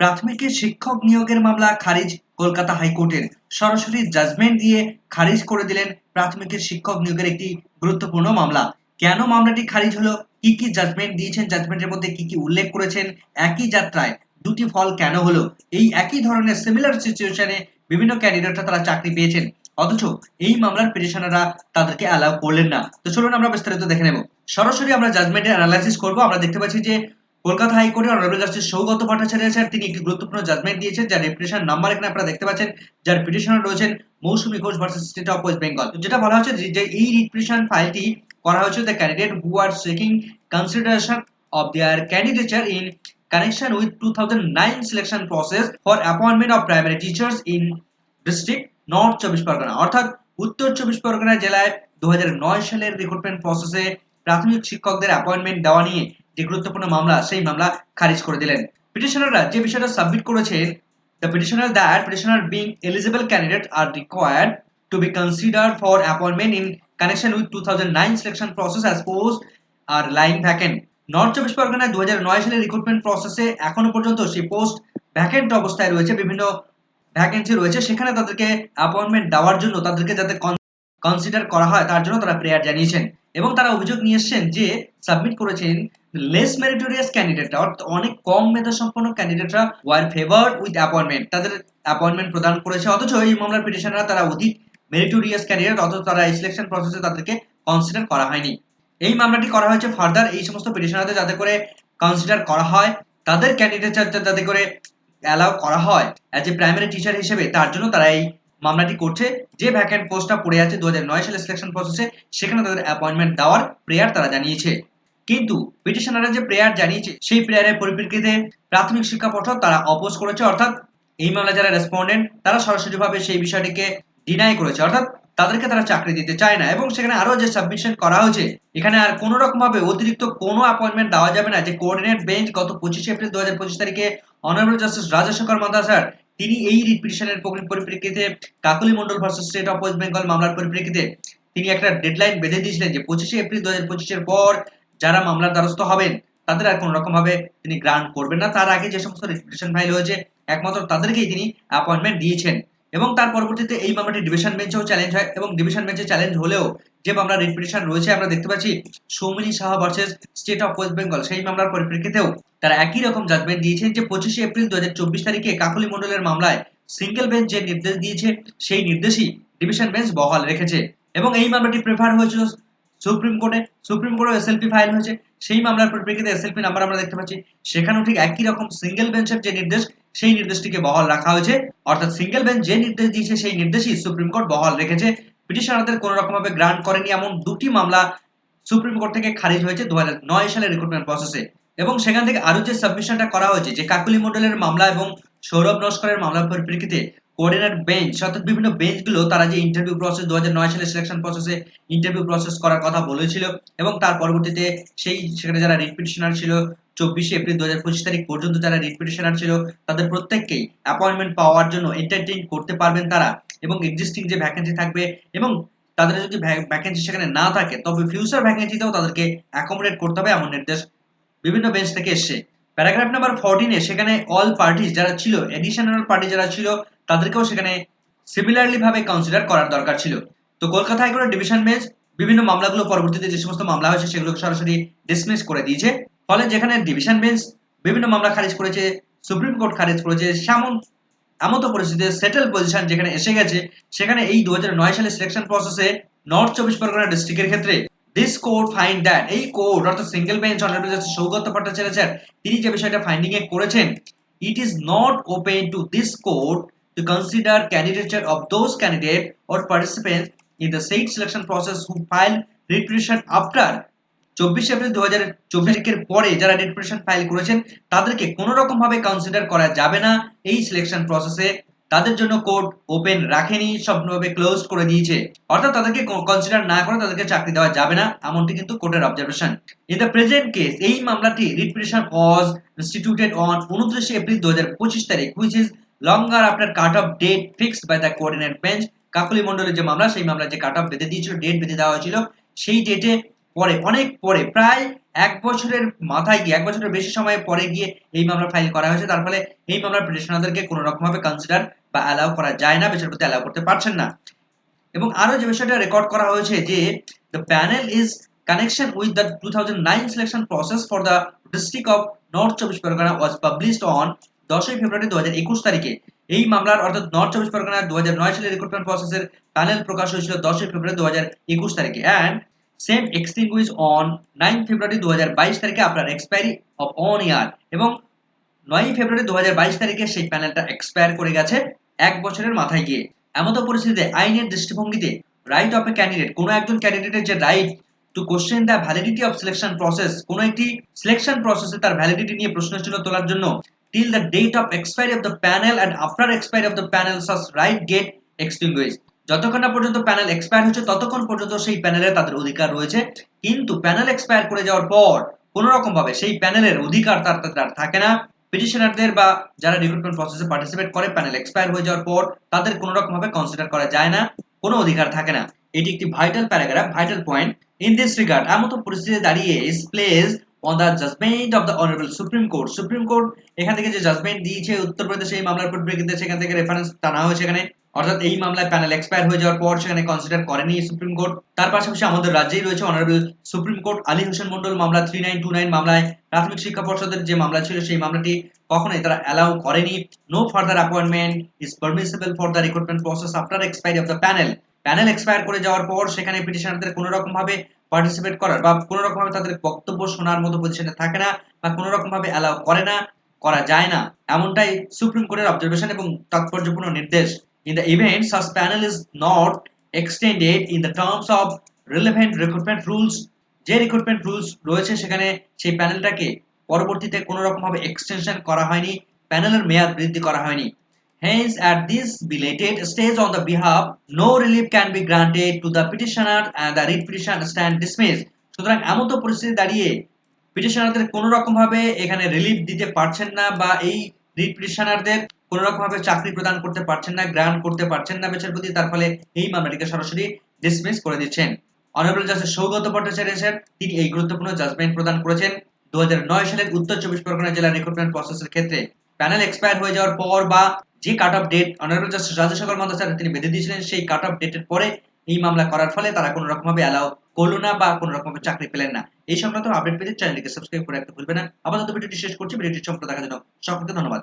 প্রাথমিকের শিক্ষক নিয়োগের মামলা খারিজ কলকাতা হাইকোর্টের। সরাসরি জাজমেন্ট দিয়ে খারিজ করে দিলেন প্রাথমিকের শিক্ষক নিয়োগের একটি গুরুত্বপূর্ণ মামলা। কেন মামলাটি খারিজ হলো? কি কি জাজমেন্ট দিয়েছেন? জাজমেন্টের মধ্যে কি কি উল্লেখ করেছেন? একই যাত্রায় দুটি ফল কেন হলো? এই একই ধরনের সিমিলার সিচুয়েশনে বিভিন্ন ক্যান্ডিডেটরা তারা চাকরি পেয়েছেন। অথচ এই মামলার পিটিশনাররা তাদেরকে অ্যালাউ করলেন না। তো চলুন আমরা বিস্তারিত দেখে নেব। সরাসরি আমরা জাজমেন্টের অ্যানালাইসিস করব। আমরা দেখতে পাচ্ছি যে কলকাতা হাইকোর্টের honourable justice Saugata Bhattacharya sir, তিনি একটি গুরুত্বপূর্ণ জাজমেন্ট দিয়েছেন, যার রেপুটেশন নাম্বার এখানে আপনারা দেখতে পাচ্ছেন, যার পিটিশনার রয়েছেন Mousumi Ghosh versus state of West Bengal যেটা বলা হচ্ছে যে- এই রিপিটিশন ফাইলটি করা হয়েছে the candidate who are seeking consideration of their candidature in connection with 2009 selection process for appointment of primary teachers in district north চব্বিশ পরগনা অর্থাৎ উত্তর চব্বিশ পরগনা জেলায় দু হাজার নয় সালের রিক্রুটমেন্ট প্রসেসে প্রাথমিক শিক্ষকদের অ্যাপয়েন্টমেন্ট দেওয়া নিয়ে যে গুরুত্বপূর্ণ মামলা, সেই মামলা খারিজ করে দিলেন। পিটিশনাররা যে বিষয়টা সাবমিট করেছেন, the petitioner that petitioner being eligible candidate are required to be considered for appointment in connection with 2009 selection process as post are lying vacant north চব্বিশ পরগনায় দুহাজার নয় সালের রিক্রুটমেন্ট প্রসেসে এখনও পর্যন্ত সেই পোস্ট ভ্যাকেন্ট অবস্থায় রয়েছে, বিভিন্ন ভ্যাকেন্সি রয়েছে। সেখানে তাদেরকে অ্যাপয়েন্টমেন্ট দেওয়ার জন্য তাদেরকে যাতে কনসিডার করা হয়, তার জন্য তারা প্রেয়ার জানিয়েছেন। এবং তারা অভিযোগ নিয়ে এসেছেন যে সাবমিট করেছেন লেস মেরিটোরিয়াস ক্যান্ডিডেটরা অর্থাৎ অনেক কম মেধা সম্পন্ন ক্যান্ডিডেটরা ওয়ার ফেভার উইথ অ্যাপয়েন্টমেন্ট তাদের অ্যাপয়েন্টমেন্ট প্রদান করেছে, অথচ এই মামলার পিটিশনাররা তারা অধিক মেরিটোরিয়াস ক্যান্ডিডেট অথচ তারা এই সিলেকশন প্রসেসে তাদেরকে কনসিডার করা হয়নি। এই মামলাটি করা হয়েছে ফার্দার এই সমস্ত পিটিশনারদের যাতে করে কনসিডার করা হয়, তাদের ক্যান্ডিডেটচার যাতে করে অ্যালাউ করা হয় অ্যাজ এ প্রাইমারি টিচার হিসেবে, তার জন্য তারা এই মামলাটি করছে। যে ভ্যাকেন্ট পোস্টটা পড়ে আছে দু সালের সিলেকশন প্রসেসে সেখানে তাদের অ্যাপয়েন্টমেন্ট দেওয়ার প্রেয়ার তারা জানিয়েছে। কিন্তু পিটিশনাররা যে প্রেয়ার জানিয়েছে, সেই প্রেয়ারের পরিপ্রেক্ষিতে প্রাথমিক শিক্ষা পর্ষদ তারা অপোজ করেছে। অর্থাৎ এই মামলা যারা রেসপন্ডেন্ট তারা সরাসরিভাবে সেই বিষয়টিকে ডিনাই করেছে। অর্থাৎ তাদেরকে তারা চাকরি দিতে চায় না এবং সেখানে আরও যে সাবমিশন করা হয়েছে, এখানে আর কোনো রকম ভাবে অতিরিক্ত কোনো অ্যাপয়েন্টমেন্ট দেওয়া যাবে না। যে কোঅর্ডিনেট বেঞ্চ গত পঁচিশে এপ্রিল দু হাজার পঁচিশ তারিখে অনারেবল জাস্টিস রাজাশেখর মাদা স্যার, তিনি এই রিপিটিশনের পরিপ্রেক্ষিতে Kakoli Mondal versus state of West Bengal মামলার পরিপ্রেক্ষিতে তিনি একটা ডেডলাইন বেঁধে দিয়েছিলেন যে পঁচিশে এপ্রিল দু হাজার পঁচিশের পর যারা মামলার দ্বারস্থ হবেন, তাদের আর কোনো রকম ভাবে তিনি গ্রান্ট করবেন না। তার আগে যে সমস্ত রিপিটিশন ফাইল হয়েছে একমাত্র তাদেরকেই তিনি অ্যাপয়েন্টমেন্ট দিয়েছেন। এবং তার পরবর্তীতে এই মামলাটি ডিভিশন বেঞ্চেও চ্যালেঞ্জ হয় এবং ডিভিশন বেঞ্চে চ্যালেঞ্জ হলেও যে মামলার রিপিটিশন রয়েছে, আমরা দেখতে পাচ্ছি Soumini Saha versus state of West Bengal সেই মামলার পরিপ্রেক্ষিতেও তারা একই রকম জাজমেন্ট দিয়েছেন যে পঁচিশে এপ্রিল দুই হাজার চব্বিশ তারিখে কাকলি মন্ডলের মামলায় সিঙ্গেল বেঞ্চ যে নির্দেশ দিয়েছে, সেই নির্দেশই ডিভিশন বেঞ্চ বহাল রেখেছে। এবং এই মামলাটি প্রেফার হয়েছিল সুপ্রিম কোর্টে সুপ্রিম কোর্টে এসএলপি ফাইল হয়েছে। সেই মামলার পরিপ্রেক্ষিতে এসএলপি নাম্বার আমরা দেখতে পাচ্ছি। সেখানেও ঠিক একই রকম সিঙ্গেল বেঞ্চের যে নির্দেশ, সেই নির্দেশটিকে বহাল রাখা হয়েছে। অর্থাৎ সিঙ্গেল বেঞ্চ যে নির্দেশ দিয়েছে, সেই নির্দেশই সুপ্রিম কোর্ট বহাল রেখেছে। পিটিশনারদের কোনো রকম ভাবে গ্রান্ট করেনি এমন দুটি মামলা সুপ্রিম কোর্ট থেকে খারিজ হয়েছে দু সালের রিক্রুটমেন্ট প্রসেসে এবং সেখান থেকে আরও যে সাবমিশনটা করা হয়েছে, যে কাকুলি মন্ডলের মামলা এবং সৌরভ নস্করের মামলার পরিপ্রেক্ষিতে কোঅর্ডিনেট বেঞ্চ অর্থাৎ বিভিন্ন বেঞ্চগুলো তারা যে ইন্টারভিউ প্রসেস দু হাজার নয় সালে সিলেকশন প্রসেসে ইন্টারভিউ প্রসেস করার কথা বলেছিল এবং তার পরবর্তীতে সেই, সেখানে যারা রিট পিটিশনার ছিল, চব্বিশে এপ্রিল দু তারিখ পর্যন্ত যারা রিট পিটিশনার ছিল, তাদের প্রত্যেককেই অ্যাপয়েন্টমেন্ট পাওয়ার জন্য এন্টারটেইন করতে পারবেন তারা এবং এক্সিস্টিং যে ভ্যাকেন্সি থাকবে এবং তাদের যদি ভ্যাকেন্সি সেখানে না থাকে, তবে ফিউচার ভ্যাকেন্সিতেও তাদেরকে অ্যাকোমোডেট করতে হবে এমন নির্দেশ বিভিন্ন বেঞ্চ থেকে এসছে। প্যারাগ্রাফ নাম্বার ফোরটিনে সেখানে অল পার্টিস যারা ছিল এডিশনাল পার্টি যারা ছিল তাদেরকেও সেখানে সিমিলারলি ভাবে কনসিডার করার দরকার ছিল। তো কলকাতা হাইকোর্টের ডিভিশন বেঞ্চ বিভিন্ন মামলাগুলো পরবর্তীতে যে সমস্ত মামলা হয়েছে সেগুলোকে সরাসরি ডিসমিস করে দিয়েছে। ফলে যেখানে ডিভিশন বেঞ্চ বিভিন্ন মামলা খারিজ করেছে, সুপ্রিম কোর্ট খারিজ করেছে, সেমন এমতো পরিস্থিতিতে সেটেল পজিশন যেখানে এসে গেছে, সেখানে এই দু সালের সিলেকশন প্রসেসে নর্থ চব্বিশ পরগনা ডিস্ট্রিক্টের ক্ষেত্রে দিস কোর্ট ফাইন্ড দ্যাট এই কোর্ট অর্থাৎ single bench honourable justice Saugata Bhattacharya তিনি যে বিষয়টা ফাইন্ডিং এ করেছেন it is not open to this court to consider candidature of those candidate or participants in the state selection process who file writ petition after চব্বিশ April দু হাজার চব্বিশ পরে যারা রিট পিটিশন ফাইল করেছেন তাদেরকে কোনো রকম ভাবে কনসিডার করা যাবে না এই সিলেকশন প্রসেসে তাদের জন্য কোর্ট ওপেন রাখেনি সম্পূর্ণভাবে ক্লোজ করে দিয়েছে। অর্থাৎ তাদেরকে কনসিডার না করে তাদেরকে চাকরি দেওয়া যাবে না, এমনটি কিন্তু কোর্টের observation in the present case এই মামলাটি writ petition was instituted on উনত্রিশে এপ্রিল দু হাজার পঁচিশ তারিখ which is longer after cut off date fixed by the coordinate bench Kakuli মন্ডলের যে মামলা, সেই মামলার যে কাট অফ বেঁধে দিয়েছিল ডেট বেঁধে দেওয়া হয়েছিল, সেই ডেটে পরে, অনেক পরে, প্রায় এক বছরের মাথায় গিয়ে, এক বছরের বেশি সময় পরে গিয়ে এই মামলা ফাইল করা হয়েছে। তার ফলে এই মামলার পিটিশনারদেরকে কোনো রকম ভাবে কনসিডার বা অ্যালাউ করা যায় না, বিচারপতি অ্যালাউ করতে পারছেন না। এবং আরও যে বিষয়টা রেকর্ড করা হয়েছে যে the panel is connection with the 2009 selection process for the district of north চব্বিশ পরগনা ওয়াজ পাবলিশড অন দশই ফেব্রুয়ারি দু হাজার একুশ তারিখে। এই মামলার, অর্থাৎ নর্থ চব্বিশ পরগনা দু সালের রিক্রুটমেন্ট প্রসেসের প্যানেল প্রকাশ হয়েছিল দশই ফেব্রুয়ারি দু হাজার একুশ তারিখে। And same extinguish on nine February দু তারিখে আপনার এক্সপায়ারি অফ অন ইয়ার এবং নয়ই ফেব্রুয়ারি দু তারিখে সেই প্যানেলটা এক্সপায়ার করে গেছে এক বছরের মাথায় গিয়ে। এমত পরিস্থিতিতে আইনের দৃষ্টিভঙ্গিতে রাইট অফ এ ক্যান্ডিডেট কোনো একজন ক্যান্ডিডেটের যে right to question the validity of selection process কোনো একটি সিলেকশন প্রসেসে তার ভ্যালিডিটি নিয়ে প্রশ্ন চিহ্ন তোলার জন্য, till the date of expiry of the panel and after expiry of the panel, such right get extinguished যতক্ষণ না পর্যন্ত প্যানেল এক্সপায়ার হচ্ছে, ততক্ষণ পর্যন্ত সেই প্যানেলে তাদের অধিকার রয়েছে। কিন্তু প্যানেল এক্সপায়ার করে যাওয়ার পর কোন রকম ভাবে সেই প্যানেলের অধিকার তার তার থাকে না। পিটিশনারদের বা যারা রিক্রুটমেন্ট প্রসেসে পার্টিসিপেট করে প্যানেল এক্সপায়ার হয়ে যাওয়ার পর, তাদের কোনো রকম ভাবে কনসিডার করা যায় না। কোনো অধিকার থাকে না। এটি একটি vital paragraph vital point in this regard এমন পরিস্থিতিতে দাঁড়িয়ে is place on the judgment of the honourable supreme court supreme court এখান থেকে যে জাজমেন্ট দিয়েছে, উত্তরপ্রদেশে এই মামলার পরিপ্রেক্ষিতে সেখান থেকে রেফারেন্স টানা হয়েছে এখানে। অর্থাৎ এই মামলায় প্যানেল এক্সপায়ার হয়ে যাওয়ার পর সেখানে কনসিডার করেনি সুপ্রিম কোর্ট তার পাশাপাশি আমাদের রাজ্যেই রয়েছে honourable supreme court Ali Hossain Mondal মামলা থ্রি নাইন টু নাইন মামলায় প্রাথমিক শিক্ষা পর্ষদের যে মামলা ছিল সেই মামলাটি কখনোই তারা অ্যালাউ করেনি। No further appointment is permissible for the recruitment process after expiry of the panel panel expire করে যাওয়ার পর সেখানে পিটিশনারদের কোনো রকম ভাবে পার্টিসিপেট করার বা কোনো রকম ভাবে তাদের বক্তব্য শোনার মতো পজিশনে থাকে না বা কোনো রকম ভাবে অ্যালাউ করে না, করা যায় না। এমনটাই সুপ্রিম কোর্টের অবজারভেশন এবং তাৎপর্যপূর্ণ নির্দেশ। In the event such panel is not extended in the terms of relevant recruitment rules যে রিক্রুটমেন্ট রুলস রয়েছে সেখানে সেই প্যানেলটাকে পরবর্তীতে কোনো রকম ভাবে এক্সটেনশন করা হয়নি প্যানেলের মেয়াদ বৃদ্ধি করা হয়নি Hence, at this belated stage on the behalf, no relief can be granted to the petitioner and the writ petition stand dismissed. সুতরাং এমন তো পরিস্থিতি দাঁড়িয়ে পিটিশনারদের কোনো রকম ভাবে এখানে রিলিফ দিতে পারছেন না বা এই রিট পিটিশনারদের কোনো রকম ভাবে চাকরি প্রদান করতে পারছেন না গ্রান্ট করতে পারছেন না বিচারপতি তার ফলে এই মামলাটিকে সরাসরি ডিসমিস করে দিচ্ছেন। Honourable justice Saugata Bhattacharya sir, তিনি এই গুরুত্বপূর্ণ জাজমেন্ট প্রদান করেছেন দু হাজার নয় সালের উত্তর চব্বিশ পরগনা জেলা রিক্রুটমেন্ট প্রসেসের ক্ষেত্রে। প্যানেল এক্সপায়ার হয়ে যাওয়ার পর বা যে cut off date honourable justice Rajasekhar Mantha sir তিনি বেঁধে দিয়েছিলেন, সেই কাট অফ ডেটের পরে এই মামলা করার ফলে তারা কোনো রকম ভাবে অ্যালাউ করল না বা কোনো রকম ভাবে চাকরি পেলেন না। এই সংক্রান্ত আপডেট পেতে চ্যানেলটিকে সাবস্ক্রাইব করে রাখতে ভুলবেন না। আপাতত ভিডিওটি শেষ করছি, ভিডিওটি সম্পূর্ণ দেখার জন্য সকলকে ধন্যবাদ।